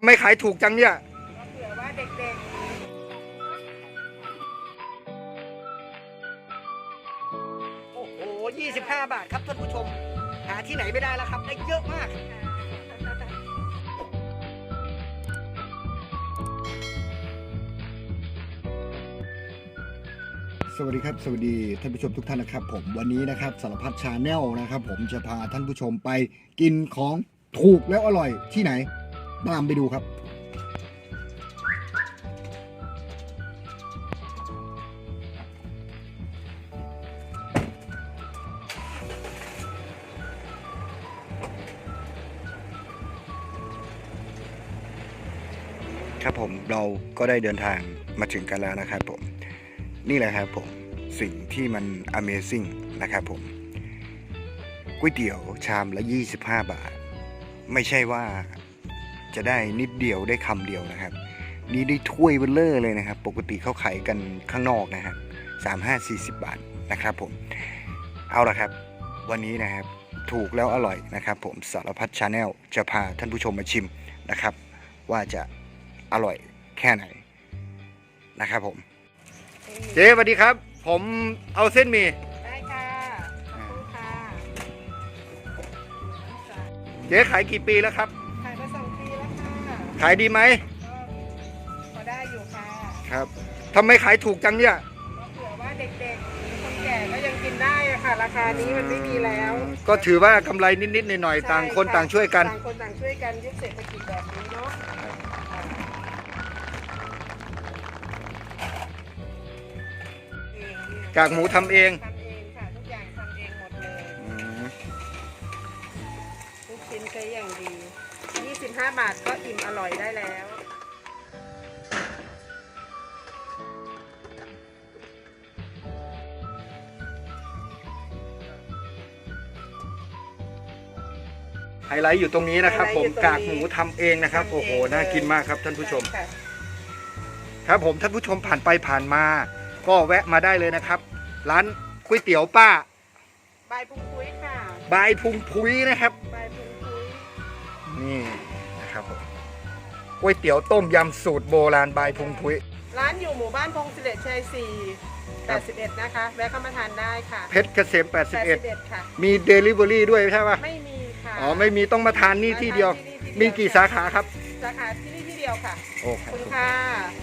ทำไมขายถูกจังเนี่ยเผื่อว่าเด็กๆโอ้โห25 บาทครับท่านผู้ชม หาที่ไหนไม่ได้แล้วครับ ได้เยอะมาก สวัสดีครับ สวัสดีท่านผู้ชมทุกท่านนะครับ ผมวันนี้นะครับสารพัดชาแนลนะครับ ผมจะพาท่านผู้ชมไปกินของถูกแล้วอร่อยที่ไหน ตามไปดูครับ ครับผมเราก็ได้เดินทางมาถึงกันแล้วนะครับผม นี่แหละครับผมสิ่งที่มัน Amazing นะครับผมก๋วยเตี๋ยวชามละ 25 บาท ไม่ใช่ว่า จะได้นิดเดียวได้คำเดียวนะครับ นี่ได้ถ้วยเบลเลอร์เลยนะครับ ปกติเขาขายกันข้างนอกนะครับสามห้าสี่สิบบาทนะครับผม เอาละครับ วันนี้นะครับถูกแล้วอร่อยนะครับ ผมสารพัดชาแนลจะพาท่านผู้ชมมาชิมนะครับ ว่าจะอร่อยแค่ไหนนะครับผม เจ๊สวัสดีครับ ผมเอาเส้นหมีได้ค่ะขอบคุณค่ะ เจ๊ขายกี่ปีแล้วครับ ขายดีไหมก็พอได้อยู่ค่ะครับทำไมขายถูกจังเนี่ยก็เผื่อว่าเด็กๆหรือคนแก่ก็ยังกินได้อะค่ะ ราคานี้มันไม่มีแล้วก็ถือว่ากำไรนิดๆหน่อยๆต่างคนต่างช่วยกัน ต่างคนต่างช่วยกันยุคเศรษฐกิจแบบนี้เนาะเองเนี่ยกากหมูทำเอง ทำเองค่ะทุกอย่างทำเองหมดเลย อืมลูกชิ้นใช้อย่างดี 25 บาทก็อิ่มอร่อยได้แล้ว ไฮไลท์อยู่ตรงนี้นะครับไฮไลท์ผมอยู่ตรงนี้ กากหมูทำเองนะครับทำเองโอ้โหเลยน่ากินมากครับท่านผู้ชม ค่ะครับผมท่านผู้ชมผ่านไปผ่านมา ก็แวะมาได้เลยนะครับ ร้านก๋วยเตี๋ยวป้า ใบายพุงพุ้ยค่ะบายพุงพุยนะครับ ใบายพุงพุ้ย นี่นะครับผมก๋วยเตี๋ยวต้มยำสูตรโบราณบายพุงพุยร้านอยู่หมู่บ้านพงศิริชัยครับ4 81 นะคะ แวะเข้ามาทานได้ค่ะ เพชรเกษม 81 ค่ะ81มีเดลิเวอรี่ด้วยใช่ปะไม่มีค่ะ อ๋อ ไม่มีต้องมาทานนี่ที่เดียวาทานที่นี่ที่มีกี่สาขาครับ สาขาที่นี่ที่เดียวค่ะ โอ้ขคอรับบคุณผมค่ะ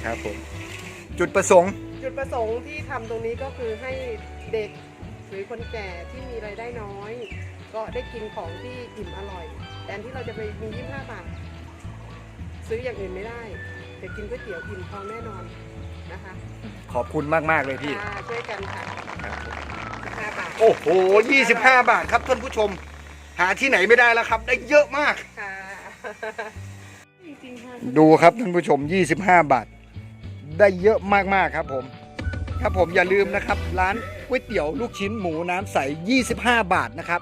ครับผม จุดประสงค์ จุดประสงค์ที่ทำตรงนี้ก็คือให้เด็กหรือคนแก่ที่มีรายได้น้อย ก็ได้กินของที่อิ่มอร่อย แทนที่เราจะไปมี25บาท ซื้ออย่างอื่นไม่ได้ แต่กินก๋วยเตี๋ยวอิ่มท้องแน่นอนนะคะขอบคุณมาก ๆ เลยพี่ค่ะช่วยกันค่ะครับผม15บาทโอ้โห 25 บาทครับท่านผู้ชม หาที่ไหนไม่ได้แล้วครับ ได้เยอะมาก ค่ะ จริงๆค่ะ ดูครับท่านผู้ชม 25 บาท ได้เยอะมากๆครับผม ครับผมอย่าลืมนะครับ ร้านก๋วยเตี๋ยวลูกชิ้นหมูน้ำใส 25 บาทนะครับ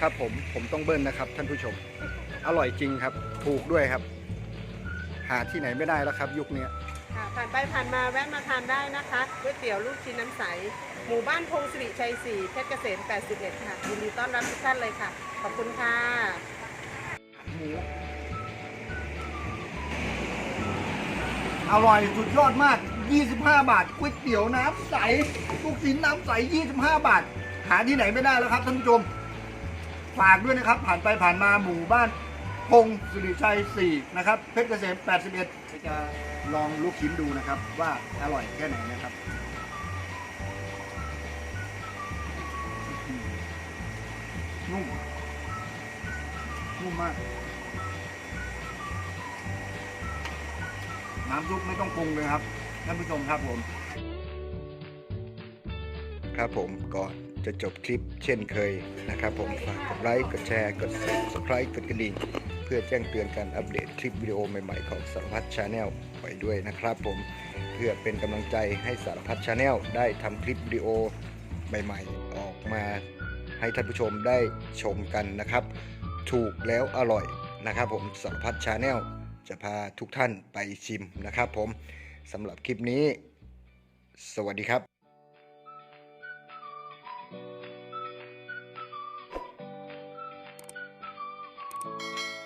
ครับผมผมต้องเบิ้ลนะครับ ท่านผู้ชม อร่อยจริงครับ ถูกด้วยครับ หาที่ไหนไม่ได้แล้วครับ ยุคเนี้ยค่ะผ่านไปผ่านมาแวะมาทานได้นะคะก๋วยเตี๋ยวลูกชิ้นน้ำใส หมู่บ้านพงศิริชัย 4 เพชรเกษม 81 ค่ะยินดีต้อนรับทุกท่านเลยค่ะ ขอบคุณค่ะหมูอร่อยสุดยอดมาก 25 บาทก๋วยเตี๋ยวน้ำใสลูกชิ้นน้ำใส 25 บาท หาที่ไหนไม่ได้แล้วครับท่านผู้ชม ฝากด้วยนะครับ ผ่านไปผ่านมาหมู่บ้านพงศิริชัย 4 นะครับ เพชรเกษม 81 จะลองลูกชิ้นดูนะครับ ว่าอร่อยแค่ไหนนะครับ นุ่ม นุ่มมาก น้ำซุปไม่ต้องปรุงเลยครับ ท่านผู้ชมครับผม ครับผมก่อน จะจบคลิปเช่นเคยนะครับผมฝากกดไลค์กดแชร์กด subscribe กดกระดิ่งเพื่อแจ้งเตือนการอัปเดตคลิปวิดีโอใหม่ ๆ ของสารพัดชาแนลไว้ด้วยนะครับผมเพื่อเป็นกำลังใจให้สารพัดชาแนลได้ทำคลิปวิดีโอใหม่ ๆ ออกมาให้ท่านผู้ชมได้ชมกันนะครับ ถูกแล้วอร่อยนะครับ ผมสารพัดชาแนลจะพาทุกท่านไปชิมนะครับ ผมสำหรับคลิปนี้ สวัสดีครับ Bye.